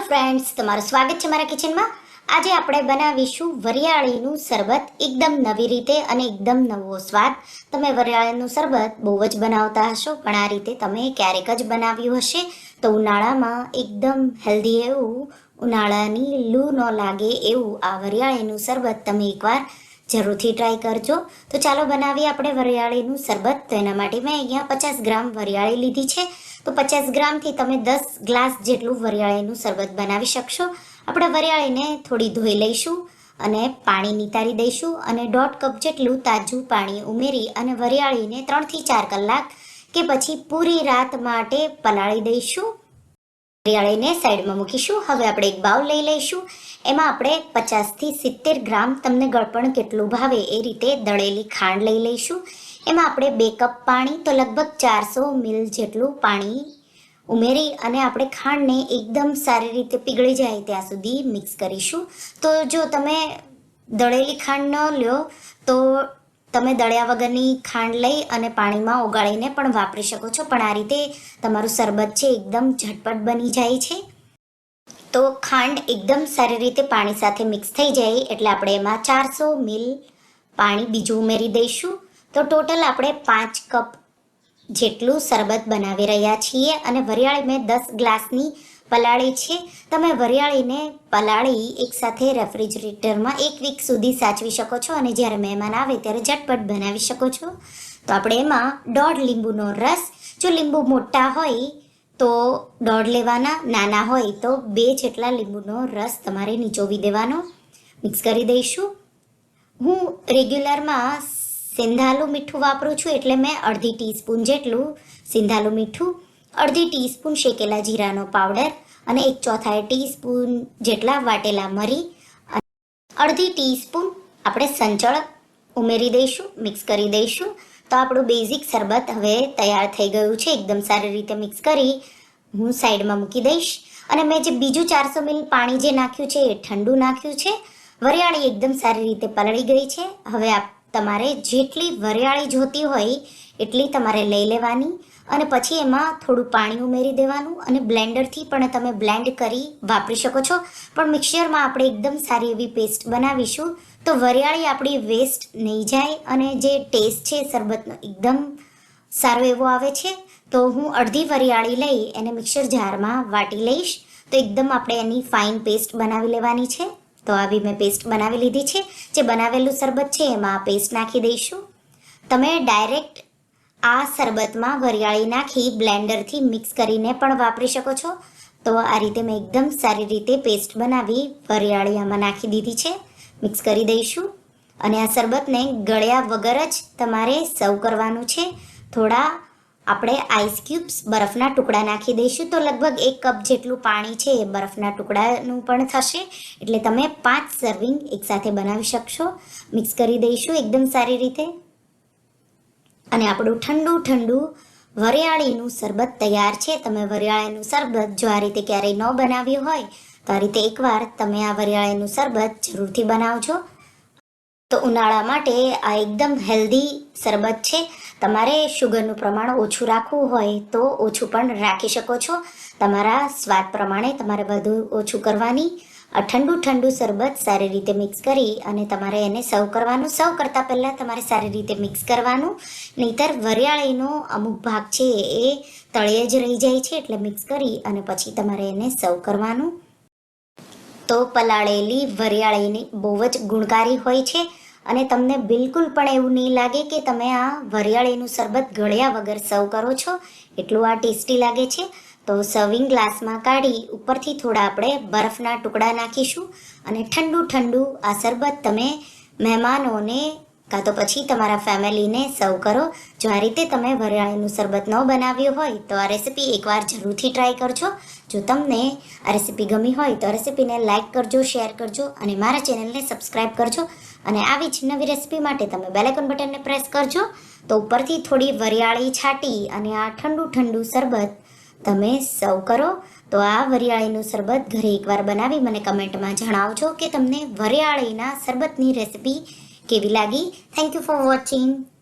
Hello friends તમારું સ્વાગત છે મારા કિચનમાં આજે આપણે બનાવીશું વરિયાળીનું શરબત. એકદમ નવી રીતે અને એકદમ નવો સ્વાદ. તમે વરિયાળીનું શરબત બહુ જ બનાવતા હશો, પણ આ રીતે તમે ક્યારેક જ બનાવ્યું હશે. તો ઉનાળામાં એકદમ હેલ્ધી એવું, ઉનાળાની લૂ ન લાગે એવું આ વરિયાળીનું શરબત તમે એકવાર જરૂરથી ટ્રાય કરજો. તો ચાલો બનાવીએ આપણે વરિયાળીનું શરબત. તો એના માટે મેં અહીંયા પચાસ ગ્રામ વરિયાળી લીધી છે. તો પચાસ ગ્રામથી તમે દસ ગ્લાસ જેટલું વરિયાળીનું શરબત બનાવી શકશો. આપણે વરિયાળીને થોડી ધોઈ લઈશું અને પાણી નિતારી દઈશું અને દોઢ કપ જેટલું તાજું પાણી ઉમેરી અને વરિયાળીને ત્રણથી ચાર કલાક કે પછી પૂરી રાત માટે પલાળી દઈશું. વરિયાળીને સાઈડમાં મૂકીશું. હવે આપણે એક બાઉલ લઈ લઈશું. એમાં આપણે પચાસથી સિત્તેર ગ્રામ તમને ગળપણ કેટલું ભાવે એ રીતે દળેલી ખાંડ લઈ લઈશું. એમાં આપણે બે કપ પાણી તો લગભગ ચારસો મિલ જેટલું પાણી ઉમેરી અને આપણે ખાંડને એકદમ સારી રીતે પીગળી જાય ત્યાં સુધી મિક્સ કરીશું. તો જો તમે દળેલી ખાંડ ન લ્યો, તો તમે દળ્યા વગરની ખાંડ લઈ અને પાણીમાં ઓગાળીને પણ વાપરી શકો છો. પણ આ રીતે તમારું શરબત છે એકદમ ઝટપટ બની જાય છે. તો ખાંડ એકદમ સારી રીતે પાણી સાથે મિક્સ થઈ જાય એટલે આપણે એમાં ચારસો મિલ પાણી બીજું ઉમેરી દઈશું. તો ટોટલ આપણે પાંચ કપ જેટલું શરબત બનાવી રહ્યા છીએ અને વરિયાળી મેં દસ ગ્લાસની પલાળી છે. તમે વરિયાળીને પલાળી એકસાથે રેફ્રિજરેટરમાં એક વીક સુધી સાચવી શકો છો અને જ્યારે મહેમાન આવે ત્યારે ઝટપટ બનાવી શકો છો. તો આપણે એમાં દોઢ લીંબુનો રસ, જો લીંબુ મોટા હોય તો દોઢ લેવાના, નાના હોય તો બે જેટલા લીંબુનો રસ તમારે નીચોવી દેવાનો. મિક્સ કરી દઈશું. હું રેગ્યુલરમાં સિંધાલું મીઠું વાપરું છું એટલે મેં અડધી ટીસ્પૂન જેટલું સિંધાલું મીઠું, અડધી ટીસ્પૂન શેકેલા જીરાનો પાવડર અને એક ચોથાઈ ટીસ્પૂન જેટલા વાટેલા મરી અડધી ટીસ્પૂન આપણે સંચળ ઉમેરી દઈશું, મિક્સ કરી દઈશું. તો આપણું બેઝિક શરબત હવે તૈયાર થઈ ગયું છે, એકદમ સારી રીતે મિક્સ કરી હું સાઈડમાં મૂકી દઈશ. અને મેં જે બીજું ચારસો મિલ પાણી જે નાખ્યું છે એ ઠંડુ નાખ્યું છે. વરિયાળી એકદમ સારી રીતે પલળી ગઈ છે. હવે આપ તમારે જેટલી વરિયાળી જોતી હોય એટલી તમારે લઈ લેવાની અને પછી એમાં થોડું પાણી ઉમેરી દેવાનું અને બ્લેન્ડરથી પણ તમે બ્લેન્ડ કરી વાપરી શકો છો. પણ મિક્સરમાં આપણે એકદમ સારી એવી પેસ્ટ બનાવીશું તો વરિયાળી આપણી વેસ્ટ નહીં જાય અને જે ટેસ્ટ છે શરબતનો એકદમ સારો એવો આવે છે. તો હું અડધી વરિયાળી લઈ એને મિક્સર જારમાં વાટી લઈશ તો એકદમ આપણે એની ફાઇન પેસ્ટ બનાવી લેવાની છે. તો આવી મેં પેસ્ટ બનાવી લીધી છે. જે બનાવેલું શરબત છે, એમાં પેસ્ટ નાખી દઈશું. તમે ડાયરેક્ટ આ શરબતમાં વરિયાળી નાખી બ્લેન્ડરથી મિક્સ કરીને પણ વાપરી શકો છો. તો આ રીતે મેં એકદમ સારી રીતે પેસ્ટ બનાવી વરિયાળી આમાં નાખી દીધી છે. મિક્સ કરી દઈશું. અને આ શરબતને ગળ્યા વગર જ તમારે સર્વ કરવાનું છે. થોડા આપણે આઈસ ક્યુબ્સ બરફના ટુકડા નાખી દઈશું. તો લગભગ એક કપ જેટલું પાણી છે એ બરફના ટુકડાનું પણ થશે. એટલે તમે પાંચ સર્વિંગ એકસાથે બનાવી શકશો. મિક્સ કરી દઈશું એકદમ સારી રીતે. અને આપણું ઠંડુ ઠંડુ વરિયાળીનું શરબત તૈયાર છે. તમે વરિયાળીનું શરબત જો આ રીતે ક્યારેય ન બનાવ્યું હોય, તો આ રીતે એકવાર તમે આ વરિયાળીનું શરબત જરૂરથી બનાવજો. તો ઉનાળા માટે આ એકદમ હેલ્ધી શરબત છે. તમારે શુગરનું પ્રમાણ ઓછું રાખવું હોય તો ઓછું પણ રાખી શકો છો. તમારા સ્વાદ પ્રમાણે તમારે વધુ ઓછું કરવાની આ ઠંડુ ઠંડુ શરબત સારી રીતે મિક્સ કરી અને તમારે એને સર્વ કરવાનું. સર્વ કરતાં પહેલાં તમારે સારી રીતે મિક્સ કરવાનું. નહીતર વરિયાળીનો અમુક ભાગ છે એ તળિયે જ રહી જાય છે એટલે મિક્સ કરી અને પછી તમારે એને સર્વ કરવાનું. તો પલાળેલી વરિયાળીની બહુ જ ગુણકારી હોય છે. અને તમને બિલકુલ પણ એવું નહીં લાગે કે તમે આ વરિયાળીનું શરબત ગળ્યા વગર સર્વ કરો છો? એટલું આ ટેસ્ટી લાગે છે? તો સર્વિંગ ગ્લાસમાં કાઢી ઉપરથી થોડા આપણે બરફના ટુકડા નાખીશું અને ઠંડુ ઠંડુ આ શરબત તમે મહેમાનોને કાં તો પછી તમારા ફેમિલીને સર્વ કરો. જો આ રીતે તમે વરિયાળીનું શરબત ન બનાવ્યું હોય તો આ રેસીપી એકવાર જરૂરથી ટ્રાય કરજો. જો તમને આ રેસીપી ગમી હોય તો રેસીપીને લાઇક કરજો, શેર કરજો અને મારા ચેનલને સબસ્ક્રાઈબ કરજો. અને આવી જ નવી રેસીપી માટે તમે બેલેકોન બટનને પ્રેસ કરજો. તો ઉપરથી થોડી વરિયાળી છાંટી અને આ ઠંડુ ઠંડુ શરબત તમે સર્વ કરો. તો આ વરિયાળીનું શરબત ઘરે એકવાર બનાવી મને કમેન્ટમાં જણાવજો કે તમને વરિયાળીના શરબતની રેસીપી કેવી લાગી. Thank you for watching